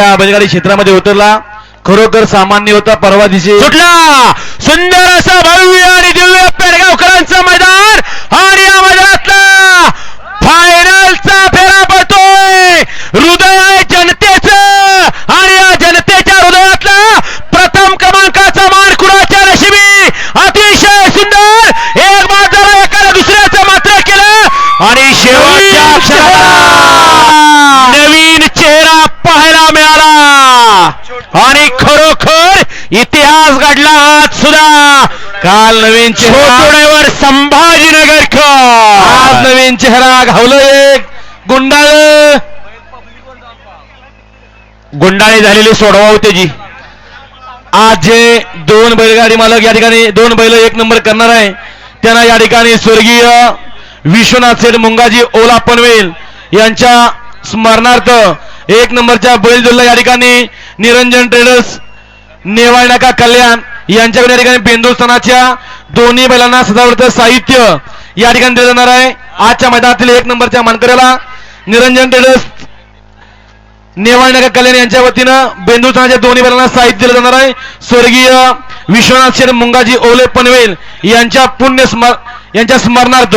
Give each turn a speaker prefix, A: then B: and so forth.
A: त्या बैलगाडी क्षेत्रामध्ये उतरला. खरोखर सामान्य होता परवा दिवशी
B: सुटला. सुंदर असं भव्य आणि दिव्य पेडगावकरांचं मैदान आणि या मैदानातला फायनलचा फेरा पडतोय. हृदय मिळाला. आणि खरोखर इतिहास घडला आज सुद्धा.
A: काल नवीन चेहरा.
B: संभाजीनगरकर
A: आज नवीन चेहरा घावलं एक गुंडाळ.
B: गुंडाळी झालेली सोडवा होते जी.
A: आज जे दोन बैलगाडी मालक या ठिकाणी दोन बैल एक नंबर करणार आहे. त्यांना या ठिकाणी स्वर्गीय विश्वनाथ सेठ मुंगाजी ओला पनवेल यांच्या स्मरणार्थ एक नंबरच्या बैल जोडला या ठिकाणी. निरंजन ट्रेडर्स नेवाळनाका कल्याण यांच्याकडे या ठिकाणी बेंदुस्थानाच्या दोन्ही बैलांना सजावट साहित्य या ठिकाणी दिलं जाणार आहे. आजच्या मैदानातील एक नंबरच्या मानकऱ्याला निरंजन ट्रेडर्स नेवाळ कल्याण यांच्या वतीनं बेंदुस्थानाच्या दोन्ही बैलांना साहित्य दिलं जाणार आहे. स्वर्गीय विश्वनाथ शेठ मुंगाजी ओले पनवेल यांच्या पुण्य स्मर यांच्या स्मरणार्थ